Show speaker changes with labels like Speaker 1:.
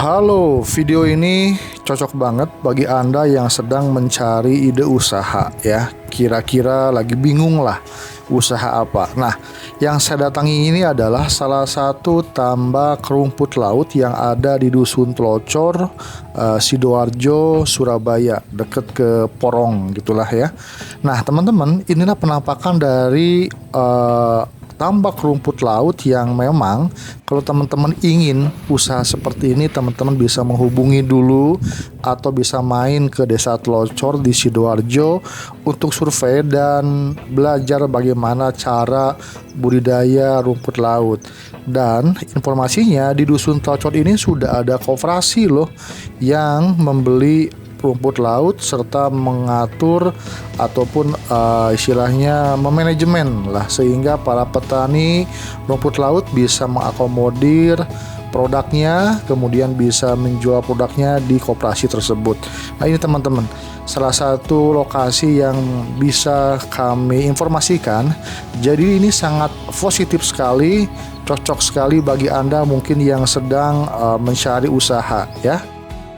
Speaker 1: Halo, video ini cocok banget bagi Anda yang sedang mencari ide usaha ya. Kira-kira lagi bingung lah usaha apa. Nah, yang saya datangi ini adalah salah satu tambak rumput laut yang ada di Dusun Telocor, uh, Sidoarjo, Surabaya, deket ke Porong gitulah ya. Nah, teman-teman, inilah penampakan dari uh, tambak rumput laut yang memang kalau teman-teman ingin usaha seperti ini teman-teman bisa menghubungi dulu atau bisa main ke desa Telocor di Sidoarjo untuk survei dan belajar bagaimana cara budidaya rumput laut. Dan informasinya di dusun Telocor ini sudah ada koperasi loh yang membeli rumput laut serta mengatur ataupun uh, istilahnya memanajemen lah sehingga para petani rumput laut bisa mengakomodir produknya kemudian bisa menjual produknya di koperasi tersebut. Nah ini teman-teman salah satu lokasi yang bisa kami informasikan. Jadi ini sangat positif sekali, cocok sekali bagi Anda mungkin yang sedang uh, mencari usaha ya.